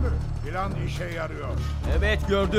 mü? Plan işe yarıyor. Evet gördüm.